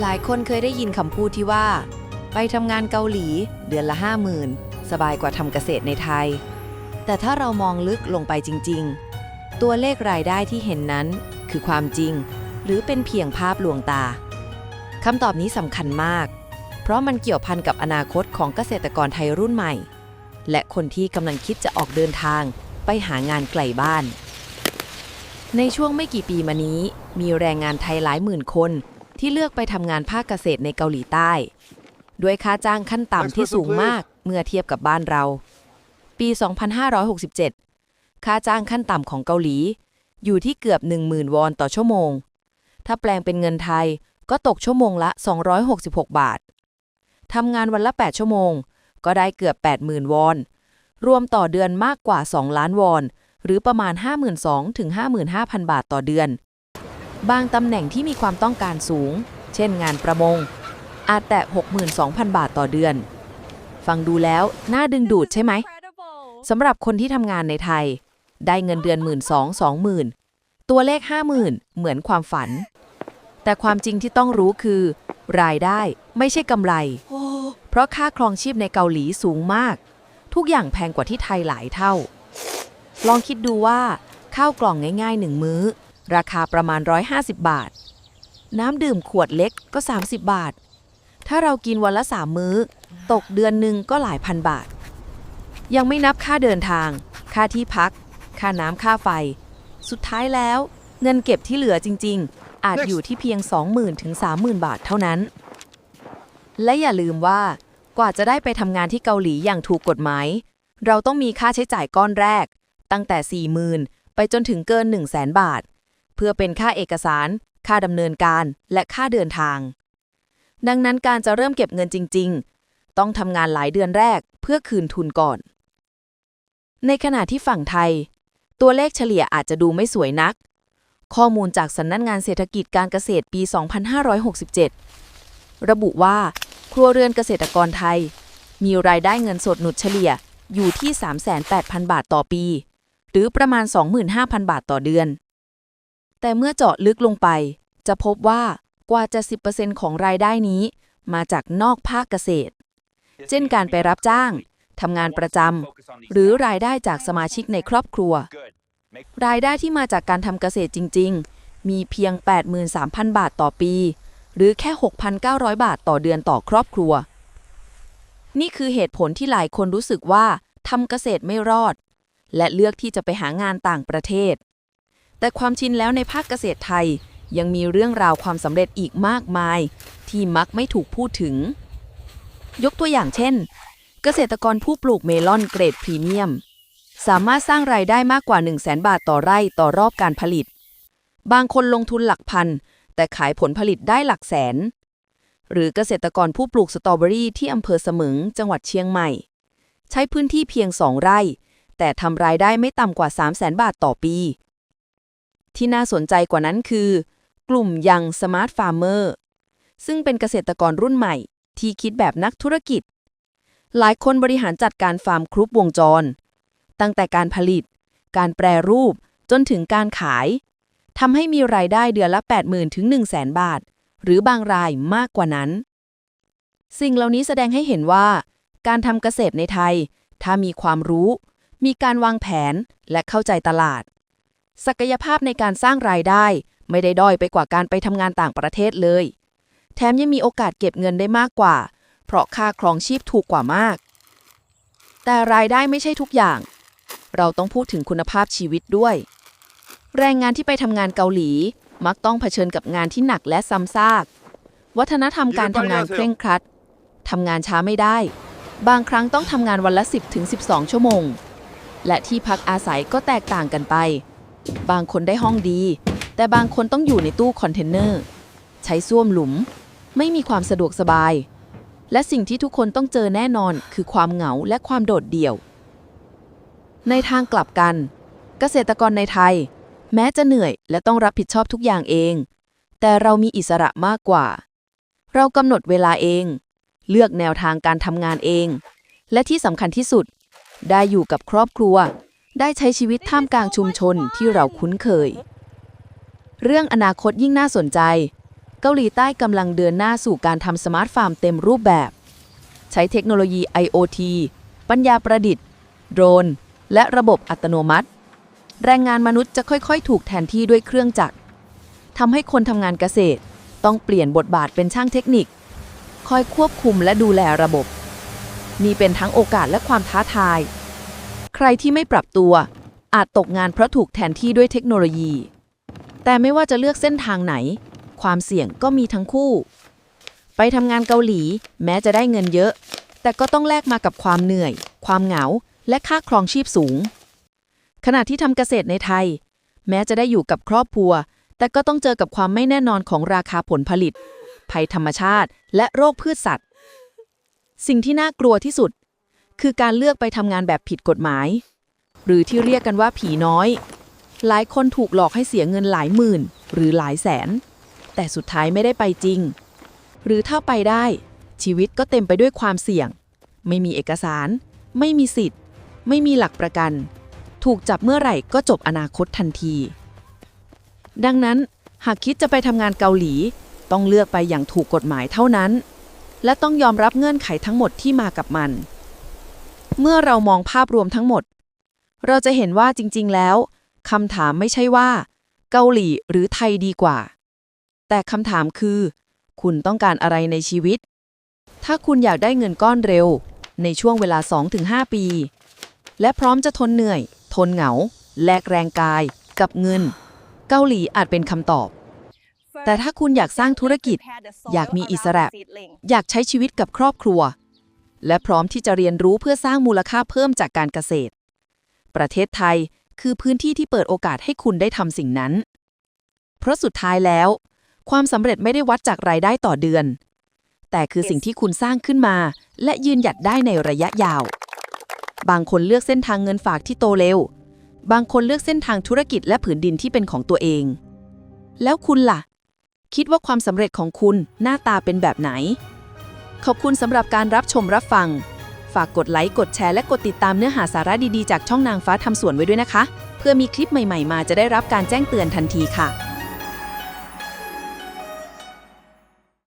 หลายคนเคยได้ยินคำพูดที่ว่า ไปทำงานเกาหลี เดือนละห้าหมื่นสบายกว่าทำเกษตรในไทย แต่ถ้าเรามองลึกลงไปจริง ๆ ตัวเลขรายได้ที่เห็นนั้น คือความจริง หรือเป็นเพียงภาพลวงตาคำตอบนี้สำคัญมาก เพราะมันเกี่ยวพันกับอนาคตของเกษตรกรไทยรุ่นใหม่ และคนที่กำลังคิดจะออกเดินทางไปหางานไกลบ้าน ในช่วงไม่กี่ปีมานี้ มีแรงงานไทยหลายหมื่นคน ที่เลือกไปทำงานภาคเกษตรในเกาหลีใต้ ด้วยค่าจ้างขั้นต่ำที่สูงมากเมื่อเทียบกับบ้านเรา ปี 2567 ค่าจ้างขั้นต่ำของเกาหลี อยู่ที่เกือบ 10,000 วอนต่อชั่วโมง ถ้าแปลงเป็นเงินไทยก็ตกชั่วโมงละ 266 บาท ทำงานวันละ 8 ชั่วโมง ก็ได้เกือบ 80,000 วอน รวมต่อเดือนมากกว่า 2 ล้านวอน หรือประมาณ 52,000ถึง55,000 บาทต่อเดือน บางตำแหน่งที่มีความต้องการสูง เช่นงานประมง อาจแตะ 62,000 บาทต่อเดือน ฟังดูแล้ว น่าดึงดูดใช่ไหม สำหรับคนที่ทำงานในไทย ได้เงินเดือนหมื่นสองสองหมื่นตัวเลขห้าหมื่นเหมือนความฝัน แต่ความจริงที่ต้องรู้คือ รายได้ไม่ใช่กำไร เพราะค่าครองชีพในเกาหลีสูงมาก ทุกอย่างแพงกว่าที่ไทยหลายเท่า ลองคิดดูว่าข้าวกล่องง่ายๆหนึ่งมื้อ ราคาประมาณ 150 บาท น้ำดื่มขวดเล็กก็ 30 บาท ถ้าเรากินวันละ3มื้อ ตกเดือนหนึ่งก็หลายพันบาท ยังไม่นับค่าเดินทาง ค่าที่พัก ค่าน้ำค่าไฟ สุดท้ายแล้ว เงินเก็บที่เหลือจริง ๆ อาจอยู่ที่เพียง 20,000ถึง30,000 บาทเท่านั้น และอย่าลืมว่ากว่าจะได้ไปทำงานที่เกาหลีอย่างถูกกฎหมาย เราต้องมีค่าใช้จ่ายก้อนแรก ตั้งแต่ 40,000 ไปจนถึงเกิน 100,000 บาท เพื่อเป็นค่าเอกสาร ค่าดำเนินการ และค่าเดินทาง ดังนั้นการจะเริ่มเก็บเงินจริง ๆ ต้องทำงานหลายเดือนแรกเพื่อคืนทุนก่อน ในขณะที่ฝั่งไทย ตัวเลขเฉลี่ยอาจจะดูไม่สวยนัก ข้อมูลจากสำนักงงานเศรษฐกิจการเกษตรปี 2567 ระบุว่า ครัวเรือนเกษตรกรไทย มีรายได้เงินสดหนุดเฉลี่ยอยู่ที่ 38,000 บาทต่อปี หรือประมาณ 25,000 บาทต่อเดือน แต่เมื่อเจาะลึกลงไป จะพบว่ากว่า70%ของรายได้นี้ มาจากนอกภาคเกษตร เช่นการไปรับจ้าง ทำงานประจำ หรือรายได้จากสมาชิกในครอบครัว รายได้ที่มาจากการทำเกษตรจริง ๆ มีเพียง 83,000 บาทต่อปี หรือแค่ 6,900 บาทต่อเดือนต่อครอบครัว นี่คือเหตุผลที่หลายคนรู้สึกว่าทำเกษตรไม่รอด และเลือกที่จะไปหางานต่างประเทศ แต่ความชินแล้วในภาคเกษตรไทยยังมีเรื่องราวความสำเร็จอีกมากมาย ที่มักไม่ถูกพูดถึง ยกตัวอย่างเช่น เกษตรกรผู้ปลูกเมลอนเกรดพรีเมียม สามารถสร้างรายได้มากกว่า 1 0 0 0 0แบาทต่อไร่ต่อรอบการผลิต บางคนลงทุนหลักพัน แต่ขายผลผลิตได้หลักแสน หรือเกษตรกรผู้ปลูกสตรอเบอรี่ที่อำเภอเสมิงจังหวัดเชียงใหม่ ใช้พื้นที่เพียง2ไร่ แต่ทำรายได้ไม่ต่ำกว่า 3 0 0แสนบาทต่อปี ที่น่าสนใจกว่านั้นคือ กลุ่มยังสมาร์ทฟาร์มเมอร์ซึ่งเป็นเกษตรกรรุ่นใหม่ ที่คิดแบบนักธุรกิจ หลายคนบริหารจัดการฟาร์มครบวงจร ตั้งแต่การผลิต การแปรรูปจนถึงการขายทำให้มีรายได้เดือนละ 80,000ถึง100,000 บาท หรือบางรายมากกว่านั้น สิ่งเหล่านี้แสดงให้เห็นว่า การทำเกษตรในไทย ถ้ามีความรู้ มีการวางแผนและเข้าใจตลาด ศักยภาพในการสร้างรายได้ ไม่ได้ด้อยไปกว่าการไปทำงานต่างประเทศเลย แถมยังมีโอกาสเก็บเงินได้มากกว่า เพราะค่าครองชีพถูกกว่ามาก แต่รายได้ไม่ใช่ทุกอย่าง เราต้องพูดถึงคุณภาพชีวิตด้วย แรงงานที่ไปทำงานเกาหลี มักต้องเผชิญกับงานที่หนักและซ้ำซาก วัฒนธรรมการทำงานเคร่งครัดทำงานช้าไม่ได้ บางครั้งต้องทำงานวันละ 10ถึง12 ชั่วโมง และที่พักอาศัยก็แตกต่างกันไป บางคนได้ห้องดี แต่บางคนต้องอยู่ในตู้คอนเทนเนอร์ ใช้ส้วมหลุม ไม่มีความสะดวกสบาย และสิ่งที่ทุกคนต้องเจอแน่นอนคือความเหงาและความโดดเดี่ยว ในทางกลับกัน เกษตรกรในไทย แม้จะเหนื่อยและต้องรับผิดชอบทุกอย่างเอง แต่เรามีอิสระมากกว่า เรากำหนดเวลาเอง เลือกแนวทางการทำงานเอง และที่สำคัญที่สุด ได้อยู่กับครอบครัว ได้ใช้ชีวิตท่ามกลางชุมชนที่เราคุ้นเคย เรื่องอนาคตยิ่งน่าสนใจ เกาหลีใต้กำลังเดินหน้าสู่การทำสมาร์ทฟาร์มเต็มรูปแบบ ใช้เทคโนโลยี IoT ปัญญาประดิษฐ์ โดรน และระบบอัตโนมัติ แรงงานมนุษย์จะค่อยๆ ถูกแทนที่ด้วยเครื่องจักรทำให้คนทำงานเกษตร ต้องเปลี่ยนบทบาทเป็นช่างเทคนิค คอยควบคุมและดูแลระบบมีเป็นทั้งโอกาสและความท้าทาย ใครที่ไม่ปรับตัว อาจตกงานเพราะถูกแทนที่ด้วยเทคโนโลยี แต่ไม่ว่าจะเลือกเส้นทางไหน ความเสี่ยงก็มีทั้งคู่ ไปทำงานเกาหลี แม้จะได้เงินเยอะ แต่ก็ต้องแลกมากับความเหนื่อย ความเหงา และค่าครองชีพสูง ขณะที่ทำเกษตรในไทย แม้จะได้อยู่กับครอบครัว แต่ก็ต้องเจอกับความไม่แน่นอนของราคาผลผลิต ภัยธรรมชาติ และโรคพืชสัตว์ สิ่งที่น่ากลัวที่สุด คือการเลือกไปทำงานแบบผิดกฎหมาย หรือที่เรียกกันว่าผีน้อย หลายคนถูกหลอกให้เสียเงินหลายหมื่น หรือหลายแสน แต่สุดท้ายไม่ได้ไปจริง หรือถ้าไปได้ ชีวิตก็เต็มไปด้วยความเสี่ยง ไม่มีเอกสาร ไม่มีสิทธิ์ ไม่มีหลักประกัน ถูกจับเมื่อไหร่ก็จบอนาคตทันที ดังนั้นหากคิดจะไปทำงานเกาหลี ต้องเลือกไปอย่างถูกกฎหมายเท่านั้น และต้องยอมรับเงื่อนไขทั้งหมดที่มากับมัน เมื่อเรามองภาพรวมทั้งหมด เราจะเห็นว่าจริง ๆ แล้วคำถามไม่ใช่ว่า เกาหลีหรือไทยดีกว่า แต่คำถามคือ คุณต้องการอะไรในชีวิต ถ้าคุณอยากได้เงินก้อนเร็ว ในช่วงเวลา 2-5 ปี และพร้อมจะทนเหนื่อย ทนเหงา แลกแรงกาย กับเงิน เกาหลีอาจเป็นคำตอบ แต่ถ้าคุณอยากสร้างธุรกิจ อยากมีอิสระ อยากใช้ชีวิตกับครอบครัว และพร้อมที่จะเรียนรู้เพื่อสร้างมูลค่าเพิ่มจากการเกษตร ประเทศไทยคือพื้นที่ที่เปิดโอกาสให้คุณได้ทำสิ่งนั้น เพราะสุดท้ายแล้ว ความสำเร็จไม่ได้วัดจากรายได้ต่อเดือน แต่คือสิ่งที่คุณสร้างขึ้นมา และยืนหยัดได้ในระยะยาว บางคนเลือกเส้นทางเงินฝากที่โตเร็ว บางคนเลือกเส้นทางธุรกิจและผืนดินที่เป็นของตัวเอง แล้วคุณล่ะ คิดว่าความสำเร็จของคุณหน้าตาเป็นแบบไหน ขอบคุณสำหรับการรับชมรับฟัง ฝากกดไลค์ กดแชร์ และกดติดตามเนื้อหาสาระดีๆ จากช่องนางฟ้าทำสวนไว้ด้วยนะคะ เพื่อมีคลิปใหม่ๆ มาจะได้รับการแจ้งเตือนทันทีค่ะ